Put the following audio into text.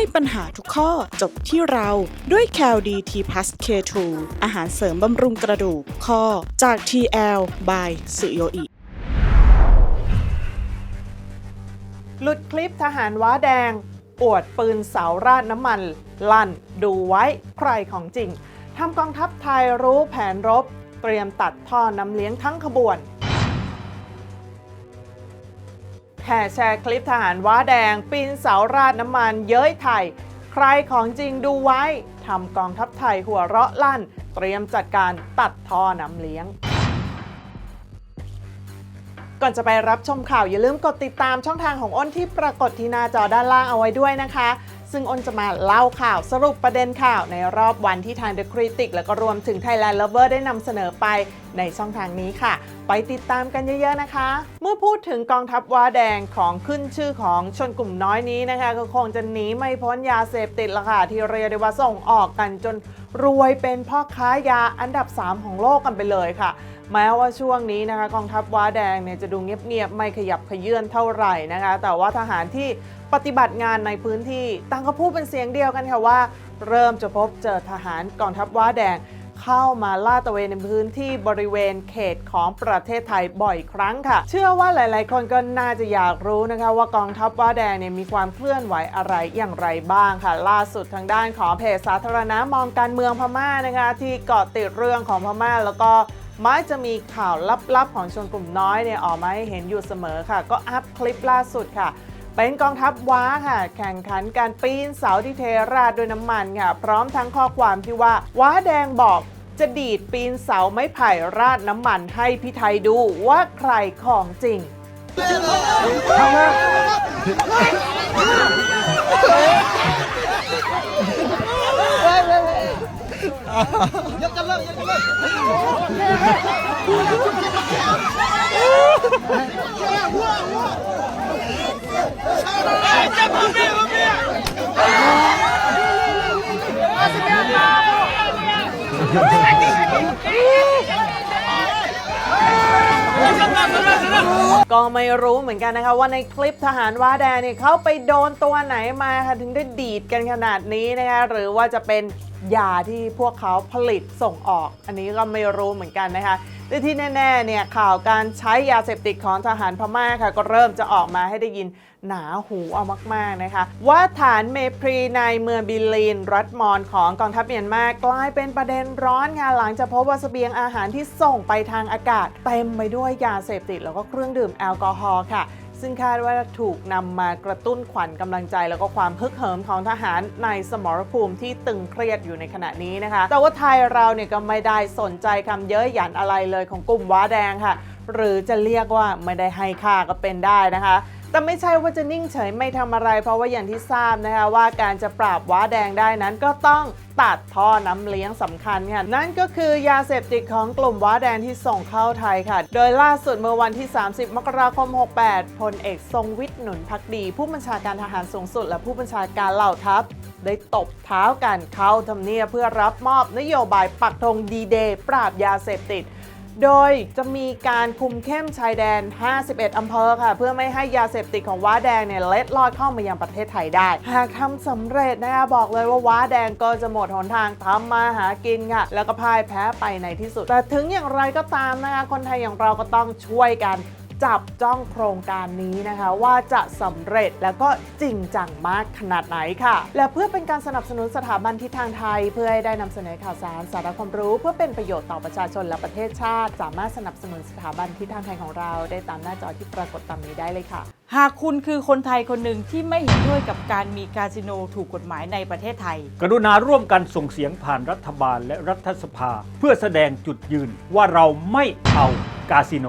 ให้ปัญหาทุกข้อจบที่เราด้วย c a l d t p l u s K2 อาหารเสริมบำรุงกระดูกข้อจาก TL by สุโยอิหลุดคลิปทหารว้าแดง อวดปืนเสาราดน้ำมัน ลั่นดูไว้ใครของจริงทำกองทัพไทยรู้แผนรบ เตรียมตัดท่อน้ำเลี้ยงทั้งขบวน แห่แชร์คลิปทหารว้าแดง ปีนเสาราดน้ำมันเย้ยไทย ใครของจริงดูไว้ทำกองทัพไทยหัวเราะลั่น เตรียมจัดการตัดท่อน้ำเลี้ยง ก่อนจะไปรับชมข่าวอย่าลืมกดติดตามช่องทางของอ้นที่ปรากฏที่หน้าจอด้านล่างเอาไว้ด้วยนะคะ ซึ่งอ้นจะมาเล่าข่าวสรุปประเด็นข่าวในรอบวันที่ทาง The Critic แล้วก็รวมถึง Thailand Lover ได้นำเสนอไปในช่องทางนี้ค่ะ ไปติดตามกันเยอะๆนะคะ เมื่อพูดถึงกองทัพว้าแดงของขึ้นชื่อของชนกลุ่มน้อยนี้นะคะ ก็คงจะหนีไม่พ้นยาเสพติดละค่ะ ที่เรียกได้ว่าส่งออกกันจนรวยเป็นพ่อค้ายาอันดับ 3 ของโลกกันไปเลยค่ะ แม้ว่าช่วงนี้นะคะกองทัพว้าแดงเนี่ยจะดูเงียบๆไม่ขยับขยื่นเท่าไหร่นะคะ แต่ว่าทหารที่ปฏิบัติงานในพื้นที่ต่างก็พูดเป็นเสียงเดียวกันค่ะว่า เริ่มจะพบเจอทหารกองทัพว้าแดงเข้ามาลาดตระเวนในพื้นที่บริเวณเขตของประเทศไทยบ่อยครั้งค่ะ เชื่อว่าหลาย ๆ คนก็น่าจะอยากรู้นะคะว่ากองทัพว้าแดงเนี่ยมีความเคลื่อนไหวอะไรอย่างไรบ้างค่ะ ล่าสุดทางด้านของเพจสาธารณะมองการเมืองพม่านะคะ ที่เกาะติดเรื่องของพม่าแล้วก็ มักจะมีข่าวลับๆของชนกลุ่มน้อยเนี่ยออกมาให้เห็นอยู่เสมอค่ะ ก็อัพคลิปล่าสุดค่ะ เป็นกองทัพว้าค่ะ แข่งขันการปีนเสาที่เทราดด้วยน้ำมันค่ะ พร้อมทั้งข้อความที่ว่า ว้าแดงบอกจะดีดปีนเสาไม้ไผ่ราดน้ำมันให้พี่ไทยดูว่าใครของจริง ก็ไม่รู้เหมือนกันนะคะว่าในคลิปทหารว้าแดงเนี่ยเขาไปโดนตัวไหนมาค่ะถึงได้ดีดกันขนาดนี้นะคะหรือว่าจะเป็น ยาที่พวกเขาผลิตส่งออก อันนี้ก็ไม่รู้เหมือนกันนะคะแต่ที่แน่ๆเนี่ยข่าวการใช้ยาเสพติดของทหารพม่าค่ะก็เริ่มจะออกมาให้ได้ยินหนาหูเอามากๆนะคะ ว่าฐานเมพรีในเมืองบิลีน รัฐมอนของกองทัพเมียนมากลายเป็นประเด็นร้อนค่ะหลังจากพบว่าเสบียงอาหารที่ส่งไปทางอากาศ เต็มไปด้วยยาเสพติดแล้วก็เครื่องดื่มแอลกอฮอล์ค่ะ ซึ่งคาดว่าถูกนำมากระตุ้นขวัญกำลังใจ แล้วก็ความฮึกเหิมของทหารในสมรภูมิที่ตึงเครียดอยู่ในขณะนี้นะคะ แต่ว่าไทยเราเนี่ยก็ไม่ได้สนใจคำเย้ยหยันอะไรเลยของกลุ่มว้าแดงค่ะ หรือจะเรียกว่าไม่ได้ให้ค่าก็เป็นได้นะคะ แต่ไม่ใช่ว่าจะนิ่งเฉยไม่ทำอะไร เพราะว่าอย่างที่ทราบนะคะว่าการจะปราบว้าแดงได้นั้นก็ต้องตัดท่อน้ำเลี้ยงสำคัญค่ะนั่นก็คือยาเสพติดของกลุ่มว้าแดงที่ส่งเข้าไทยค่ะ โดยล่าสุดเมื่อวันที่ 30 มกราคม 68พลเอกทรงวิทย์หนุนพักดี ผู้บัญชาการทหารสูงสุด และผู้บัญชาการเหล่าทัพได้ตบเท้ากันเข้าทำเนียบเพื่อรับมอบนโยบายปักธงดีเดย์ปราบยาเสพติด โดยจะมีการคุมเข้มชายแดน 51 อำเภอค่ะ เพื่อไม่ให้ยาเสพติดของว้าแดงเนี่ยเล็ดลอดเข้ามายังประเทศไทยได้ หากทำสำเร็จนะคะบอกเลยว่าว้าแดงก็จะหมดหนทางทำมาหากินค่ะ แล้วก็พ่ายแพ้ไปในที่สุด แต่ถึงอย่างไรก็ตามนะคะคนไทยอย่างเราก็ต้องช่วยกัน จับจ้องโครงการนี้นะคะว่าจะสำเร็จแล้วก็จริงจังมากขนาดไหนค่ะ และเพื่อเป็นการสนับสนุนสถาบันทิศทางไทย เพื่อให้ได้นำเสนอข่าวสารสาระความรู้ เพื่อเป็นประโยชน์ต่อประชาชนและประเทศชาติ สามารถสนับสนุนสถาบันทิศทางไทยของเรา ได้ตามหน้าจอที่ปรากฏตามนี้ได้เลยค่ะ หากคุณคือคนไทยคนหนึ่งที่ไม่เห็นด้วยกับการมีคาสิโนถูกกฎหมายในประเทศไทย กรุณาร่วมกันส่งเสียงผ่านรัฐบาลและรัฐสภา เพื่อแสดงจุดยืนว่าเราไม่เอากาสิโน